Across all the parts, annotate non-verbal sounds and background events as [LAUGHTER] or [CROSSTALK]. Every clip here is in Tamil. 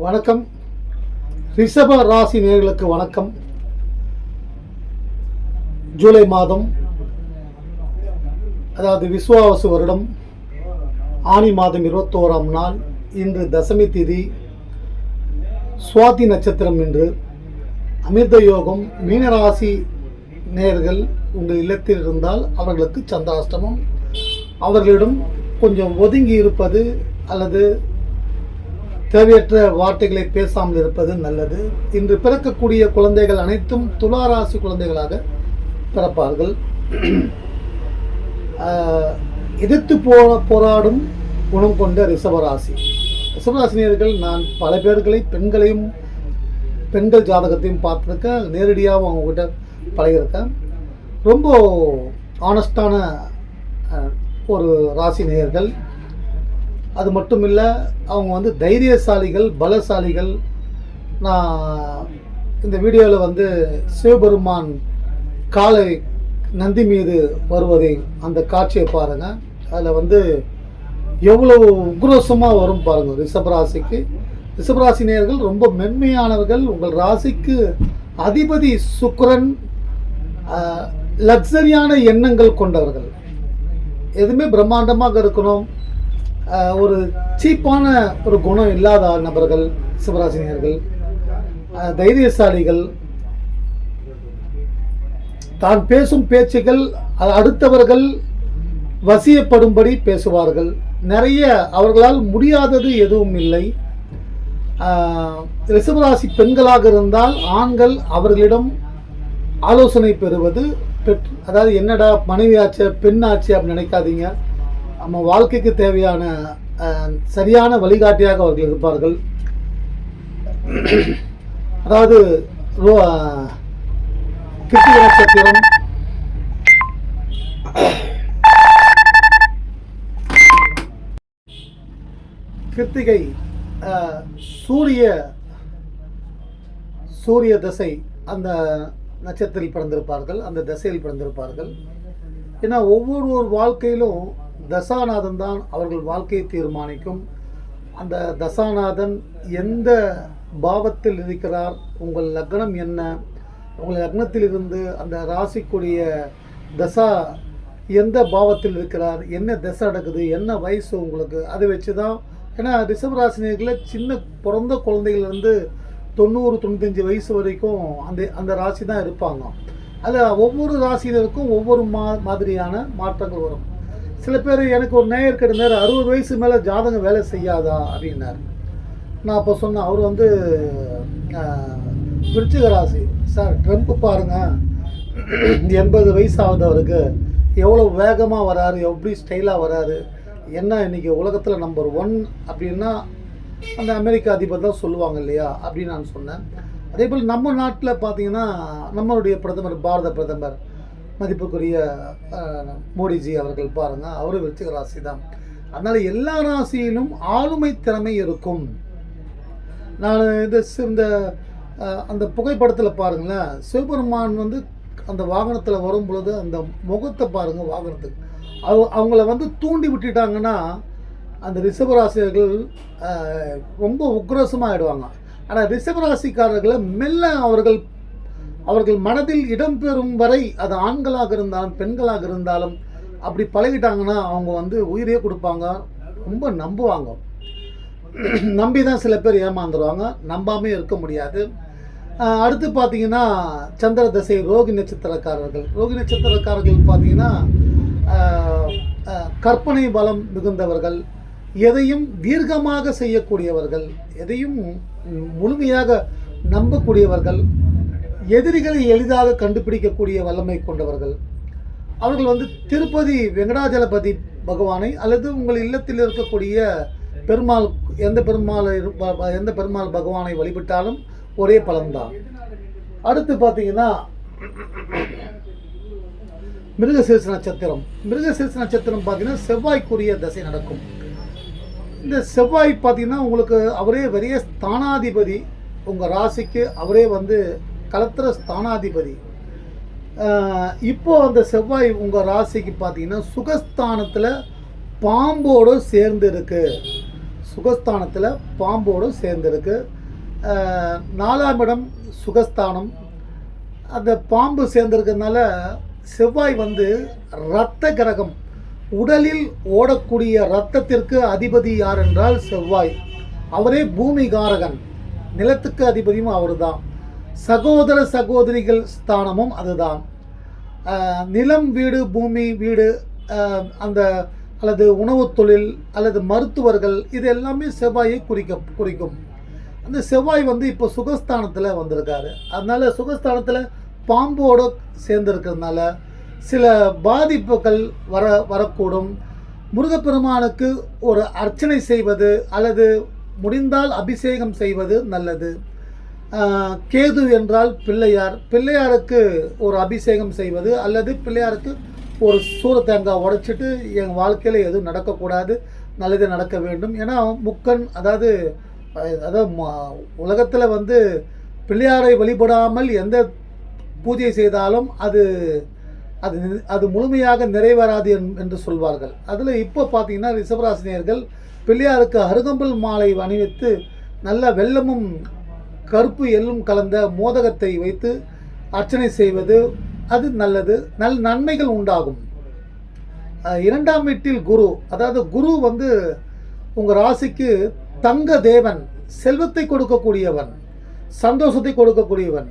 வணக்கம். ரிஷப ராசி நேர்களுக்கு வணக்கம். ஜூலை மாதம் அதாவது விஸ்வாவசு வருடம் ஆனி மாதம் இருபத்தோராம் நாள் இன்று தசமி திதி சுவாதி நட்சத்திரம் இன்று. அமிர்த யோகம் மீனராசி நேயர்கள் உங்கள் இல்லத்தில் இருந்தால் அவர்களுக்கு சந்திராஷ்டமம். அவர்களிடம் கொஞ்சம் ஒதுங்கி இருப்பது அல்லது தேவையற்ற வார்த்தைகளை பேசாமல் இருப்பது நல்லது. இன்று பிறக்கக்கூடிய குழந்தைகள் அனைத்தும் துளாராசி குழந்தைகளாக பிறப்பார்கள். [CLEARS THROAT] எதிர்த்து போ போராடும் குணம் கொண்ட ரிஷபராசி ரிஷபராசினியர்கள் நான் பல பேர்களை பெண்களையும் பெண்கள் ஜாதகத்தையும் பார்த்துருக்கேன். நேரடியாகவும் அவங்கக்கிட்ட பழகியிருக்கேன். ரொம்ப ஆனஸ்டான ஒரு ராசி நேயர்கள். அது மட்டும் இல்லை அவங்க வந்து தைரியசாலிகள் பலசாலிகள். நான் இந்த வீடியோவில் வந்து சிவபெருமான் காலை நந்தி மீது வருவதை அந்த காட்சியை பாருங்கள் அதில் வந்து எவ்வளவு உக்ரோசமாக வரும் பாருங்கள் ரிஷபராசிக்கு ரிஷபராசி நேர்கள் ரொம்ப மென்மையானவர்கள். உங்கள் ராசிக்கு அதிபதி சுக்கரன் லக்ஸரியான எண்ணங்கள் கொண்டவர்கள். எதுவுமே பிரம்மாண்டமாக இருக்கணும். ஒரு சீப்பான ஒரு குணம் இல்லாத நபர்கள் சிவராசினியர்கள் தைரியசாலிகள். தான் பேசும் பேச்சுகள் அடுத்தவர்கள் வசியப்படும்படி பேசுவார்கள். நிறைய அவர்களால் முடியாதது எதுவும் இல்லை. ரிசவராசி ரிஷபராசி பெண்களாக இருந்தால் ஆண்கள் அவர்களிடம் ஆலோசனை பெறுவது பெற் அதாவது என்னடா மனைவி ஆச்சு பெண் ஆச்சு அப்படின்னு நினைக்காதீங்க. நம்ம வாழ்க்கைக்கு தேவையான சரியான வழிகாட்டியாக அவர்கள் இருப்பார்கள். அதாவது ரோ- கிருத்திகை நட்சத்திரம். கிருத்திகை சூரிய சூரிய தசை அந்த நட்சத்திரத்தில் பிறந்திருப்பார்கள். அந்த தசையில் பிறந்திருப்பார்கள். ஏன்னா ஒவ்வொரு ஒரு வாழ்க்கையிலும் தசாநாதன் தான் அவர்கள் வாழ்க்கையை தீர்மானிக்கும். அந்த தசாநாதன் எந்த பாவத்தில் இருக்கிறார் உங்கள் லக்னம் என்ன உங்கள் லக்னத்திலிருந்து அந்த ராசிக்குரிய தசா எந்த பாவத்தில் இருக்கிறார் என்ன தசை நடக்குது என்ன வயசு உங்களுக்கு அதை வச்சு தான் ஏன்னா ரிஷபராசினியர்களில் சின்ன பிறந்த குழந்தைகள்லேருந்து தொண்ணூறு தொண்ணூத்தஞ்சு வயசு வரைக்கும் அந்த அந்த ராசி தான் இருப்பாங்க. அதில் ஒவ்வொரு ராசியினருக்கும் ஒவ்வொரு மா மாதிரியான மாற்றங்கள் வரும். சில பேர் எனக்கு ஒரு நேயர் கிட்ட அறுபது வயசு மேலே ஜாதகம் வேலை செய்யாதா? அப்படின்னார். நான் அப்போ சொன்னேன் அவர் வந்து விருச்சிக ராசி. சார் ட்ரம்ப் பாருங்க. எண்பது வயசு ஆகுது அவருக்கு எவ்வளோ வேகமாக வராரு எப்படி ஸ்டைலாக வராரு என்ன இன்றைக்கி உலகத்தில் நம்பர் ஒன் அப்படின்னா அந்த அமெரிக்க அதிபர் தான் சொல்லுவாங்க இல்லையா? அப்படின்னு நான் சொன்னேன். அதே போல் நம்ம நாட்டில் பார்த்தீங்கன்னா நம்மளுடைய பிரதமர் பாரத பிரதமர் மதிப்புக்குரிய மோடிஜி அவர்கள் பாருங்கள் அவரும் விருச்சிக ராசி தான். அதனால் எல்லா ராசியிலும் ஆளுமை திறமை இருக்கும். நான் இது இந்த அந்த புகைப்படத்தில் பாருங்களேன் சிவபெருமான் வந்து அந்த வாகனத்தில் வரும் பொழுது அந்த முகத்தை பாருங்கள் வாகனத்துக்கு. அவ அவங்கள வந்து தூண்டி விட்டுட்டாங்கன்னா அந்த ரிஷபராசியர்கள் ரொம்ப உக்ரோஷமாக ஆகிடுவாங்க ஆனால் ரிஷபராசிக்காரர்களை மெல்ல அவர்கள் அவர்கள் மனதில் இடம்பெறும் வரை அது ஆண்களாக இருந்தாலும் பெண்களாக இருந்தாலும் அப்படி பழகிட்டாங்கன்னா அவங்க வந்து உயிரே கொடுப்பாங்க. ரொம்ப நம்புவாங்க. நம்பி தான் சில பேர் ஏமாந்துருவாங்க. நம்பாமே இருக்க முடியாது. அடுத்து பார்த்தீங்கன்னா சந்திர தசை ரோகி நட்சத்திரக்காரர்கள். ரோகி நட்சத்திரக்காரர்கள் பார்த்தீங்கன்னா கற்பனை பலம் மிகுந்தவர்கள் எதையும் தீர்க்கமாக செய்யக்கூடியவர்கள் எதையும் முழுமையாக நம்பக்கூடியவர்கள் எதிரிகளை எளிதாக கண்டுபிடிக்கக்கூடிய வல்லமை கொண்டவர்கள். அவர்கள் வந்து திருப்பதி வெங்கடாஜலபதி பகவானை அல்லது உங்கள் இல்லத்தில் இருக்கக்கூடிய பெருமாள் எந்த பெருமாள் எந்த பெருமாள் பகவானை வழிபட்டாலும் ஒரே பலன்தான். அடுத்து பார்த்தீங்கன்னா மிருகசீர்ஷ நட்சத்திரம். மிருகசீர்ஷ நட்சத்திரம் பார்த்தீங்கன்னா செவ்வாய்க்குரிய தசை நடக்கும். இந்த செவ்வாய் பார்த்தீங்கன்னா உங்களுக்கு அவரே பெரிய ஸ்தானாதிபதி. உங்கள் ராசிக்கு அவரே வந்து கலத்திர ஸ்தானாதிபதி. இப்போது இப்போ அந்த செவ்வாய் உங்கள் ராசிக்கு பார்த்தீங்கன்னா சுகஸ்தானத்தில் பாம்போடு சேர்ந்து இருக்கு சுகஸ்தானத்தில் பாம்போடு சேர்ந்துருக்கு. நாலாம் இடம் சுகஸ்தானம். அந்த பாம்பு சேர்ந்துருக்கிறதுனால செவ்வாய் வந்து இரத்த கிரகம். உடலில் ஓடக்கூடிய இரத்தத்திற்கு அதிபதி யார் என்றால் செவ்வாய். அவரே பூமிகாரகன். நிலத்துக்கு அதிபதியும் அவர்தான். சகோதர சகோதரிகள் ஸ்தானமும் அதுதான். நிலம் வீடு பூமி வீடு அந்த அல்லது உணவுத் தொழில் அல்லது மருத்துவர்கள் இது எல்லாமே செவ்வாயை குறிக்க குறிக்கும். அந்த செவ்வாய் வந்து இப்போ சுகஸ்தானத்தில் வந்திருக்காரு. அதனால் சுகஸ்தானத்தில் பாம்போடு சேர்ந்துருக்கிறதுனால சில பாதிப்புகள் வர வரக்கூடும். முருகப்பெருமானுக்கு ஒரு அர்ச்சனை செய்வது அல்லது முடிந்தால் அபிஷேகம் செய்வது நல்லது. கேது என்றால் பிள்ளையார். பிள்ளையாருக்கு ஒரு அபிஷேகம் செய்வது அல்லது பிள்ளையாருக்கு ஒரு சூர தேங்காய் உடைச்சிட்டு என் வாழ்க்கையில் எதுவும் நடக்கக்கூடாது நல்லது நடக்க வேண்டும். ஏன்னா முக்கன் அதாவது அதாவது உலகத்தில் வந்து பிள்ளையாரை வழிபடாமல் எந்த பூஜை செய்தாலும் அது அது அது முழுமையாக நிறைவேறாது என்- என்று சொல்வார்கள். அதில் இப்போ பார்த்தீங்கன்னா ரிஷபராசினியர்கள் பிள்ளையாருக்கு அருகம்புல் மாலை அணிவித்து நல்ல வெள்ளமும் கருப்பு எள்ளும் கலந்த மோதகத்தை வைத்து அர்ச்சனை செய்வது அது நல்லது. நல் நன்மைகள் உண்டாகும். இரண்டாம் வீட்டில் குரு. அதாவது குரு வந்து உங்கள் ராசிக்கு தங்க தேவன் செல்வத்தை கொடுக்கக்கூடியவன் சந்தோஷத்தை கொடுக்கக்கூடியவன்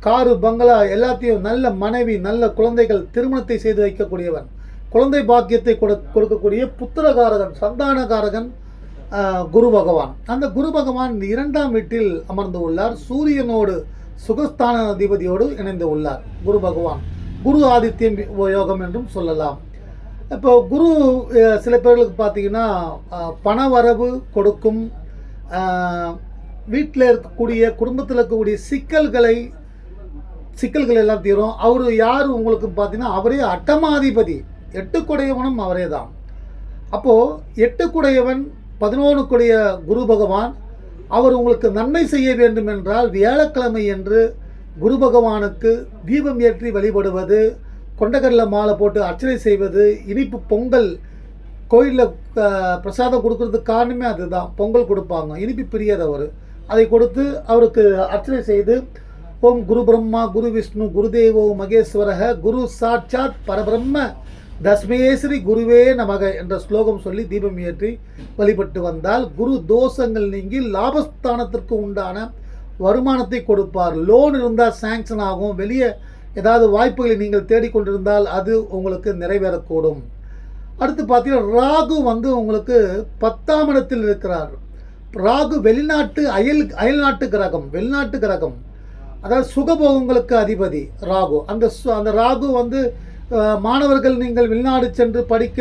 காரு பங்களா எல்லாத்தையும் நல்ல மனைவி நல்ல குழந்தைகள் திருமணத்தை செய்து வைக்கக்கூடியவன் குழந்தை பாக்கியத்தை கொடு கொடுக்கக்கூடிய புத்திரகாரகன் சந்தானகாரகன் குரு பகவான். அந்த குரு பகவான் இரண்டாம் வீட்டில் அமர்ந்து உள்ளார். சூரியனோடு சுகஸ்தான அதிபதியோடு இணைந்து உள்ளார். குரு பகவான். குரு ஆதித்யம் யோகம் என்றும் சொல்லலாம். இப்போ குரு சில பேர்களுக்கு பார்த்தீங்கன்னா பண வரவு கொடுக்கும் வீட்டில் இருக்கக்கூடிய குடும்பத்தில் இருக்கக்கூடிய சிக்கல்களை சிக்கல்கள் எல்லாம் தீரும். அவர் யார் உங்களுக்கு பார்த்தீங்கன்னா அவரே அட்டமாதிபதி. எட்டுக்குடையவனும் அவரே தான். அப்போது எட்டுக்குடையவன் பதினோனுக்குடைய குரு பகவான் அவர் உங்களுக்கு நன்மை செய்ய வேண்டும் என்றால் வியாழக்கிழமை என்று குரு பகவானுக்கு தீபம் ஏற்றி வழிபடுவது கொண்டக்கடலை மாலை போட்டு அர்ச்சனை செய்வது இனிப்பு பொங்கல் கோயிலில் பிரசாதம் கொடுக்கறதுக்கு காரணமே அதுதான். பொங்கல் கொடுப்பாங்க. இனிப்பு பிரியர் அவர். அதை கொடுத்து அவருக்கு அர்ச்சனை செய்து ஓம் குரு பிரம்மா குரு விஷ்ணு குருதேவோ மகேஸ்வரக குரு சாட்சாத் பரபிரம்ம தஸ்மேஸ்ரீ குருவே நமக என்ற ஸ்லோகம் சொல்லி தீபம் ஏற்றி வழிபட்டு வந்தால் குரு தோஷங்கள் நீங்கி லாபஸ்தானத்திற்கு உண்டான வருமானத்தை கொடுப்பார். லோன் இருந்தால் சாங்ஷன் ஆகும். வெளியே ஏதாவது வாய்ப்புகளை நீங்கள் தேடிக்கொண்டிருந்தால் அது உங்களுக்கு நிறைவேறக்கூடும். அடுத்து பார்த்தீங்கன்னா ராகு வந்து உங்களுக்கு பத்தாம் இடத்தில் இருக்கிறார். ராகு வெளிநாட்டு அயல் அயல்நாட்டு கிரகம் வெளிநாட்டு கிரகம். அதாவது சுகபோகங்களுக்கு அதிபதி ராகு. அந்த சு அந்த ராகு வந்து மாணவர்கள் நீங்கள் வெளிநாடு சென்று படிக்க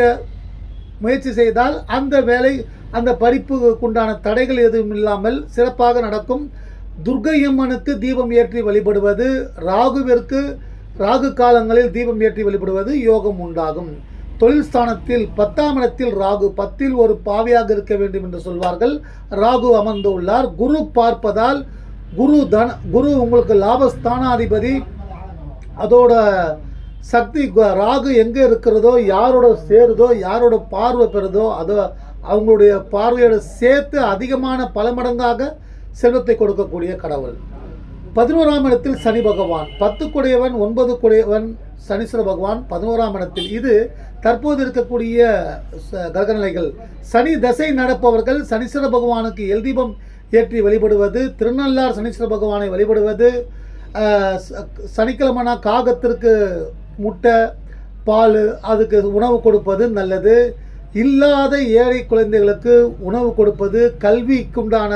முயற்சி செய்தால் அந்த வேலை அந்த படிப்புக்கு உண்டான தடைகள் எதுவும் இல்லாமல் சிறப்பாக நடக்கும். துர்கையம்மனுக்கு தீபம் ஏற்றி வழிபடுவது ராகுவிற்கு ராகு காலங்களில் தீபம் ஏற்றி வழிபடுவது யோகம் உண்டாகும். தொழில் ஸ்தானத்தில் பத்தாம் இடத்தில் ராகு பத்தில் ஒரு பாவியாக இருக்க வேண்டும் என்று சொல்வார்கள். ராகு அமர்ந்து உள்ளார். குரு பார்ப்பதால் குரு தன குரு உங்களுக்கு லாபஸ்தானாதிபதி. அதோட சக்தி ராகு எங்கே இருக்கிறதோ யாரோட சேருதோ யாரோட பார்வை பெறுதோ அதோ அவங்களுடைய பார்வையோட சேர்த்து அதிகமான பல மடங்காக செல்வத்தை கொடுக்கக்கூடிய கடவுள். பதினோராம் இடத்தில் சனி பகவான் பத்து குடையவன் ஒன்பது குடையவன் சனீஸ்வர பகவான் பதினோராம் இடத்தில். இது தற்போது இருக்கக்கூடிய ச- கிரகநிலைகள். சனி தசை நடப்பவர்கள் சனீஸ்வர பகவானுக்கு எல் தீபம் ஏற்றி வழிபடுவது திருநள்ளார் சனீஸ்வர பகவானை வழிபடுவது ச- சனிக்கிழமைனா காகத்திற்கு முட்டை பால் அதுக்கு உணவு கொடுப்பது நல்லது. இல்லாத ஏழை குழந்தைகளுக்கு உணவு கொடுப்பது கல்விக்குண்டான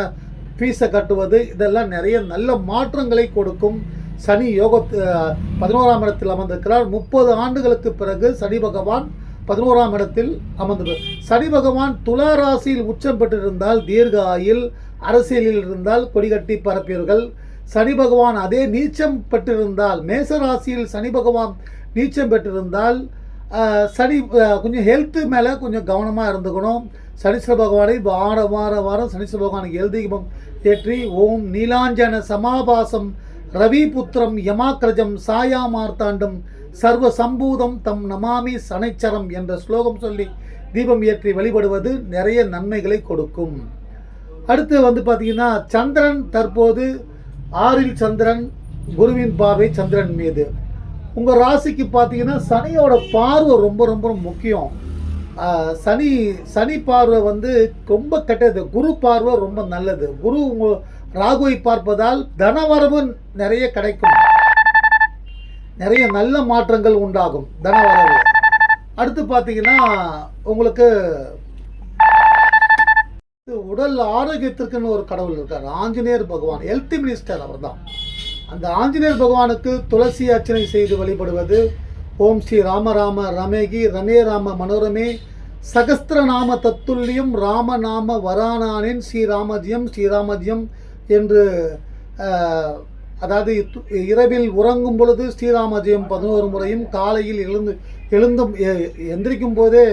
ஃபீஸை கட்டுவது இதெல்லாம் நிறைய நல்ல மாற்றங்களை கொடுக்கும். சனி யோக பதினோராம் இடத்தில் அமர்ந்திருக்கிறார். முப்பது ஆண்டுகளுக்கு பிறகு சனி பகவான் பதினோராம் இடத்தில் அமர்ந்து சனி பகவான் துலா ராசியில் உச்சம் பெற்றிருந்தால் தீர்க்க ஆயில் அரசியலில் இருந்தால் கொடிகட்டி பரப்பீர்கள் சனி பகவான் அதே நீச்சம் பெற்றிருந்தால் மேச ராசியில் சனி பகவான் நீச்சம் பெற்றிருந்தால் சனி கொஞ்சம் ஹெல்த்து மேலே கொஞ்சம் கவனமாக இருந்துக்கணும். சனீஸ்வர பகவானை வார வார வாரம் சனீஸ்வர பகவானுக்கு எழுதீபம் ஏற்றி ஓம் நீலாஞ்சன சமாபாசம் ரவி புத்திரம் யமாக்கிரஜம் சாயா மார்த்தாண்டம் சர்வ சம்பூதம் தம் நமாமி சனைச்சரம் என்ற ஸ்லோகம் சொல்லி தீபம் ஏற்றி வழிபடுவது நிறைய நன்மைகளை கொடுக்கும். அடுத்து வந்து பார்த்திங்கன்னா சந்திரன் தற்போது ஆறில் சந்திரன் குருவின் பாவை சந்திரன் மீது. உங்கள் ராசிக்கு பார்த்தீங்கன்னா சனியோட பார்வை ரொம்ப ரொம்ப முக்கியம். சனி சனி பார்வை வந்து ரொம்ப கெட்டது. குரு பார்வை ரொம்ப நல்லது. குரு உங்க ராகுவை பார்ப்பதால் தனவரவு நிறைய கிடைக்கும். நிறைய நல்ல மாற்றங்கள் உண்டாகும் தனவரவு. அடுத்து பார்த்தீங்கன்னா உங்களுக்கு உடல் ஆரோக்கியத்திற்குன்னு ஒரு கடவுள் இருக்கார். ஆஞ்சநேயர் பகவான் ஹெல்த் மினிஸ்டர் அவர்தான். அந்த ஆஞ்சநேயர் பகவானுக்கு துளசி அர்ச்சனை செய்து வழிபடுவது ஓம் ஸ்ரீ ராமராம ரமேகி ரமே ராம மனோரமே சகஸ்திரநாம தத்துல்யம் ராமநாம வரானானின் ஸ்ரீராமஜியம் ஸ்ரீராமஜியம் என்று அதாவது இரவில் உறங்கும் பொழுது ஸ்ரீராமஜெயம் பதினோரு முறையும் காலையில் எழுந்து எழுந்தும் எ- எந்திரிக்கும் போதே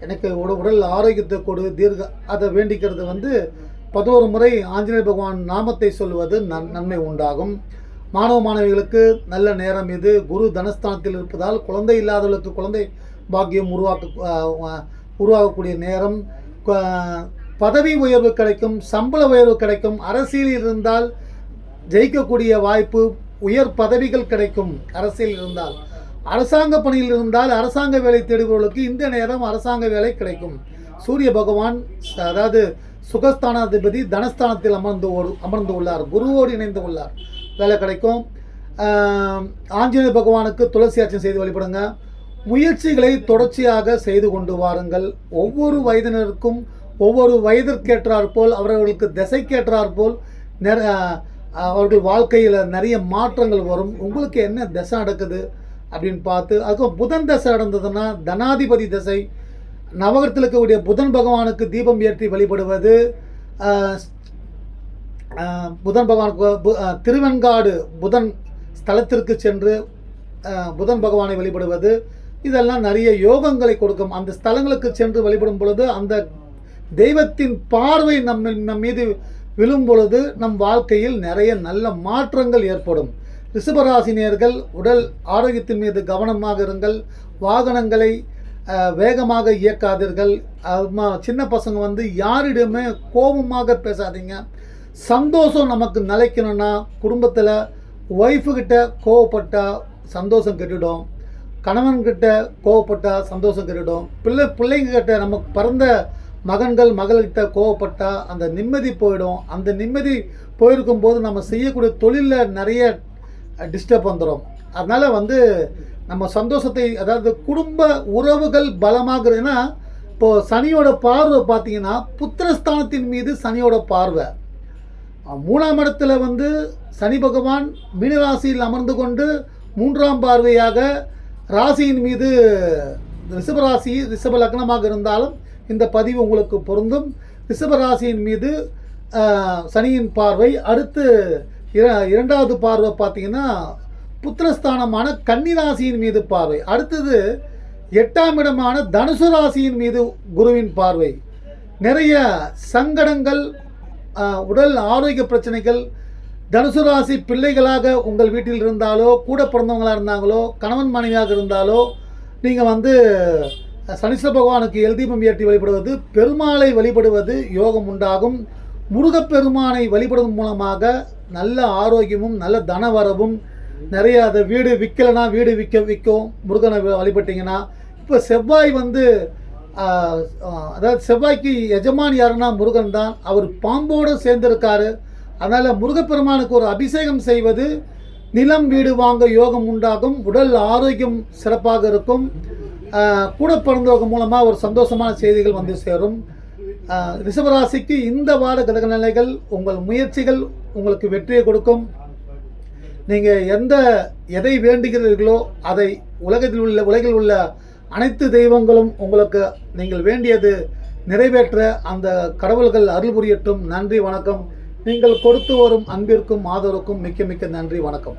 எனக்கு உட- உடல் ஆரோக்கியத்தை கொடு தீர்க்க அதை வேண்டிக்கிறது வந்து பதினோரு முறை ஆஞ்சநேயர் பகவான் நாமத்தை சொல்வது நன் நன்மை உண்டாகும். மாணவ மாணவிகளுக்கு நல்ல நேரம் இது. குரு தனஸ்தானத்தில் இருப்பதால் குழந்தை இல்லாதவர்களுக்கு குழந்தை பாக்கியம் உருவாக்க உருவாகக்கூடிய நேரம். பதவி உயர்வு கிடைக்கும் சம்பள உயர்வு கிடைக்கும். அரசியலில் இருந்தால் ஜெயிக்கக்கூடிய வாய்ப்பு உயர் பதவிகள் கிடைக்கும் அரசியல் இருந்தால். அரசாங்க பணியில் இருந்தால் அரசாங்க வேலை தேடுபவர்களுக்கு இந்த நேரம் அரசாங்க வேலை கிடைக்கும். சூரிய பகவான் அதாவது சுகஸ்தானாதிபதி தனஸ்தானத்தில் அமர்ந்து அமர்ந்து உள்ளார். குருவோடு இணைந்து உள்ளார். வேலை கிடைக்கும். ஆஞ்சநேய பகவானுக்கு துளசி அர்ச்சனை செய்து வழிபடுங்க. முயற்சிகளை தொடர்ச்சியாக செய்து கொண்டு வாருங்கள். ஒவ்வொரு வயதினருக்கும் ஒவ்வொரு வயதிற்கேற்றாற்போல் அவர்களுக்கு திசைக்கேற்றாற்போல் நிற அவர்கள் வாழ்க்கையில் நிறைய மாற்றங்கள் வரும். உங்களுக்கு என்ன திசை நடக்குது அப்படின்னு பார்த்து அதுக்கும் புதன் தசை நடந்ததுன்னா தனாதிபதி திசை. நவகரத்தில் இருக்கக்கூடிய புதன் பகவானுக்கு தீபம் ஏற்றி வழிபடுவது புதன் பகவான் பு- திருவெண்காடு புதன் ஸ்தலத்திற்கு சென்று புதன் பகவானை வழிபடுவது இதெல்லாம் நிறைய யோகங்களை கொடுக்கும். அந்த ஸ்தலங்களுக்கு சென்று வழிபடும் பொழுது அந்த தெய்வத்தின் பார்வை நம்ம நம் மீது விழும் பொழுது நம் வாழ்க்கையில் நிறைய நல்ல மாற்றங்கள் ஏற்படும். ரிஷபராசினியர்கள் உடல் ஆரோக்கியத்தின் மீது கவனமாக இருங்கள். வாகனங்களை வேகமாக இயக்காதீர்கள். சின்ன பசங்க வந்து யாரிடமே கோபமாக பேசாதீங்க. சந்தோஷம் நமக்கு நிலைக்கணும்னா குடும்பத்தில் ஒய்ஃபுக்கிட்ட கோவப்பட்டால் சந்தோஷம் கெட்டுடும். கணவன்கிட்ட கோவப்பட்டால் சந்தோஷம் கெட்டுடும். பிள்ளை பிள்ளைங்கக்கிட்ட நமக்கு பிறந்த மகன்கள் மகள்கிட்ட கோவப்பட்டால் அந்த நிம்மதி போயிடும். அந்த நிம்மதி போயிருக்கும் போது நம்ம செய்யக்கூடிய தொழிலில் நிறைய டிஸ்டர்ப் வந்துடும் அதனால் வந்து நம்ம சந்தோஷத்தை அதாவது குடும்ப உறவுகள் பலமாகிறதுனா இப்போது சனியோட பார்வை பார்த்தீங்கன்னா புத்திரஸ்தானத்தின் மீது சனியோட பார்வை. மூணாம் இடத்துல வந்து சனி பகவான் மீனராசியில் அமர்ந்து கொண்டு மூன்றாம் பார்வையாக ராசியின் மீது ரிஷபராசி ரிஷப லக்னமாக இருந்தாலும் இந்த பதிவு உங்களுக்கு பொருந்தும். ரிஷபராசியின் மீது சனியின் பார்வை அடுத்து இர- இரண்டாவது பார்வை பார்த்தீங்கன்னா புத்திரஸ்தானமான கன்னிராசியின் மீது பார்வை. அடுத்தது எட்டாம் இடமான தனுசு ராசியின் மீது குருவின் பார்வை. நிறைய சங்கடங்கள் உடல் ஆரோக்கிய பிரச்சனைகள் தனுசு ராசி பிள்ளைகளாக உங்கள் வீட்டில் இருந்தாலோ கூட பிறந்தவங்களாக இருந்தாங்களோ கணவன் மனைவியாக இருந்தாலோ நீங்கள் வந்து சனீஸ்வர பகவானுக்கு எல்தீபம் ஏற்றி வழிபடுவது பெருமாளை வழிபடுவது யோகம் உண்டாகும். முருகப்பெருமானை வழிபடுவதன் மூலமாக நல்ல ஆரோக்கியமும் நல்ல தனவரவும் நிறைய அதை வீடு விற்கலைன்னா வீடு விற்க விற்கும். முருகனை வழிபட்டிங்கன்னா இப்போ செவ்வாய் வந்து அதாவது செவ்வாய்க்கு எஜமான் யாருன்னா முருகன் தான். அவர் பாம்போடு சேர்ந்திருக்காரு. அதனால் முருகப்பெருமானுக்கு ஒரு அபிஷேகம் செய்வது நிலம் வீடு வாங்க யோகம் உண்டாகும். உடல் ஆரோக்கியம் சிறப்பாக இருக்கும். கூட பிறந்தவங்க மூலமாக ஒரு சந்தோஷமான செய்திகள் வந்து சேரும். ரிஷபராசிக்கு இந்த வார கிரக நிலைகள் உங்கள் முயற்சிகள் உங்களுக்கு வெற்றியை கொடுக்கும். நீங்கள் எந்த எதை வேண்டுகிறீர்களோ அதை உலகத்தில் உள்ள உலகில் உள்ள அனைத்து தெய்வங்களும் உங்களுக்கு நீங்கள் வேண்டியது நிறைவேற்ற அந்த கடவுள்கள் அருள் புரியட்டும். நன்றி வணக்கம். நீங்கள் கொடுத்து வரும் அன்பிற்கும் ஆதரவுக்கும் மிக்க மிக்க நன்றி வணக்கம்.